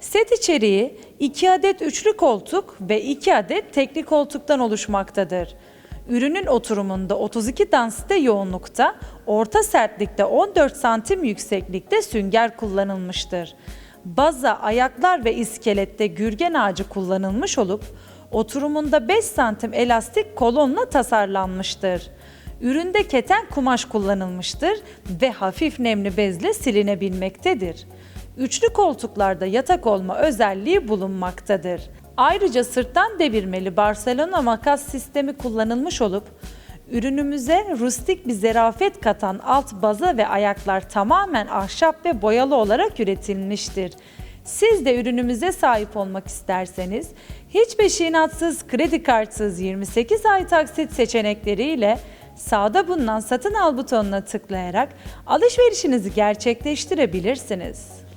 Set içeriği 2 adet üçlü koltuk ve 2 adet tekli koltuktan oluşmaktadır. Ürünün oturumunda 32 dansite yoğunlukta, orta sertlikte 14 santim yükseklikte sünger kullanılmıştır. Baza, ayaklar ve iskelette gürgen ağacı kullanılmış olup oturumunda 5 santim elastik kolonla tasarlanmıştır. Üründe keten kumaş kullanılmıştır ve hafif nemli bezle silinebilmektedir. Üçlü koltuklarda yatak olma özelliği bulunmaktadır. Ayrıca sırttan devirmeli Barcelona makas sistemi kullanılmış olup ürünümüze rustik bir zerafet katan alt baza ve ayaklar tamamen ahşap ve boyalı olarak üretilmiştir. Siz de ürünümüze sahip olmak isterseniz hiç peşinatsız, kredi kartsız 28 ay taksit seçenekleriyle sağda bulunan satın al butonuna tıklayarak alışverişinizi gerçekleştirebilirsiniz.